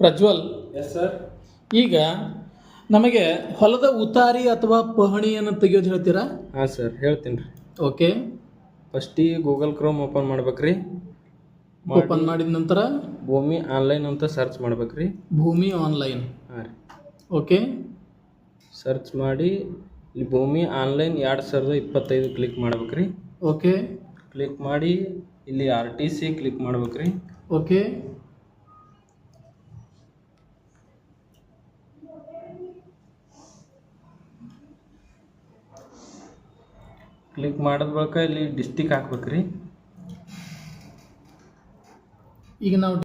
Prajwal. Yes sir ಈಗ ನಮಗೆ ಹೊಲದ ಉತಾರಿ ಅಥವಾ ಪಹಣಿಯನ್ನು ತೆಗೆಯೋದು ಹೇಳ್ತೀರಾ? ಹಾಂ ಸರ್ ಹೇಳ್ತೀನಿ ರೀ. ಓಕೆ. ಫಸ್ಟಿಗೆ ಗೂಗಲ್ ಕ್ರೋಮ್ ಓಪನ್ ಮಾಡ್ಬೇಕ್ರಿ. ಓಪನ್ ಮಾಡಿದ ನಂತರ? ಭೂಮಿ ಆನ್ಲೈನ್ ಅಂತ ಸರ್ಚ್ ಮಾಡ್ಬೇಕ್ರಿ. ಭೂಮಿ ಆನ್ಲೈನ್ ಹಾಂ ರೀ. ಓಕೆ. ಸರ್ಚ್ ಮಾಡಿ ಇಲ್ಲಿ ಭೂಮಿ ಆನ್ಲೈನ್ ಎರಡು ಸಾವಿರದ ಇಪ್ಪತ್ತೈದು ಕ್ಲಿಕ್ ಮಾಡ್ಬೇಕ್ರಿ. ಓಕೆ. ಕ್ಲಿಕ್ ಮಾಡಿ ಇಲ್ಲಿ ಆರ್ ಟಿ ಸಿ ಕ್ಲಿಕ್ ಮಾಡ್ಬೇಕ್ರಿ. ಓಕೆ. ಕ್ಲಿಕ್ ಮಾಡಿದ ಬಳಿಕ ಇಲ್ಲಿ ಡಿಸ್ಟಿಕ್ ಹಾಕ್ಬೇಕ್ರಿ. ಈಗ ನಾವು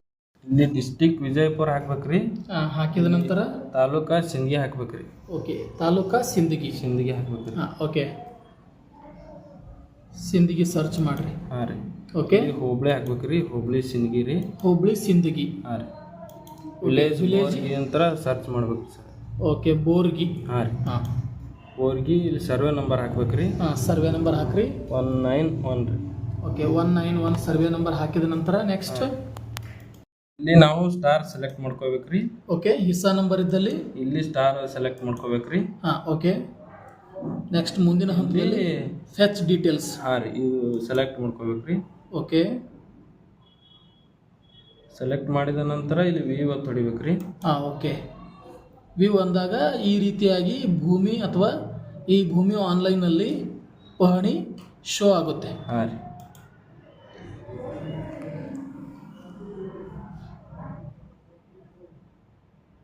ಇಲ್ಲಿ ಡಿಸ್ಟಿಕ್ ವಿಜಯಪುರ ಹಾಕ್ಬೇಕ್ರಿ. ಆ, ಹಾಕಿದ ನಂತರ? ತಾಲೂಕಾ ಸಿಂದಗಿ ಹಾಕ್ಬೇಕ್ರಿ. ಓಕೆ ತಾಲೂಕಾ ಸಿಂದಗಿ. ಸಿಂದಗಿ ಹಾಕ್ಬೇಕ್ರಿ. ಹಾಂ ಓಕೆ. ಸಿಂದಗಿ ಸರ್ಚ್ ಮಾಡಿರಿ. ಹಾಂ ರೀ. ಓಕೆ. ಇಲ್ಲಿ ಹೋಬಳಿ ಹಾಕ್ಬೇಕ್ರಿ ಹೋಬಳಿ ಸಿಂದಗಿ ರೀ. ಹುಬ್ಳಿ ಸಿಂದಗಿ. ಹಾಂ ರೀ. ವಿಲೇಜ್ ವಿಲೇಜ್ ಅಂತ ಸರ್ಚ್ ಮಾಡ್ಬೇಕು ಸರ್. ಓಕೆ ಬೋರ್ಗಿ. ಹಾಂ ರೀ. ಹಾಂ. ಹೋಗಿ ಇಲ್ಲಿ ಸರ್ವೆ ನಂಬರ್ ಹಾಕ್ಬೇಕ್ರಿ. ಹಾಂ ಸರ್ವೆ ನಂಬರ್ ಹಾಕ್ರಿ. ಒನ್ ನೈನ್ ಒನ್ ರೀ okay one nine one survey number ಹಾಕಿದ ನಂತರ ನೆಕ್ಸ್ಟ್ ಇಲ್ಲಿ ನಾವು ಸ್ಟಾರ್ ಸೆಲೆಕ್ಟ್ ಮಾಡ್ಕೋಬೇಕ್ರಿ. ಓಕೆ ಹಿಸ್ಸಾ ನಂಬರ್ ಇದ್ದಲ್ಲಿ? ಇಲ್ಲಿ ಸ್ಟಾರ್ ಸೆಲೆಕ್ಟ್ ಮಾಡ್ಕೋಬೇಕ್ರಿ. ಹಾಂ ಓಕೆ. ನೆಕ್ಸ್ಟ್ ಮುಂದಿನ ಹಂತದಲ್ಲಿ ಫೆಚ್ ಡೀಟೇಲ್ಸ್ ಹಾಂ ರೀ ಇದು ಸೆಲೆಕ್ಟ್ ಮಾಡ್ಕೋಬೇಕ್ರಿ. ಓಕೆ. ಸೆಲೆಕ್ಟ್ ಮಾಡಿದ ನಂತರ ಇಲ್ಲಿ ವಿ ಒತ್ತು ಹೊಡಿಬೇಕ್ರಿ. ಹಾಂ ಓಕೆ. ವ್ಯೂ ಅಂದಾಗ ಈ ರೀತಿಯಾಗಿ ಭೂಮಿ ಅಥವಾ ಈ ಭೂಮಿ ಆನ್ಲೈನಲ್ಲಿ ಪಹಣಿ ಶೋ ಆಗುತ್ತೆ. ಹಾಂ ರೀ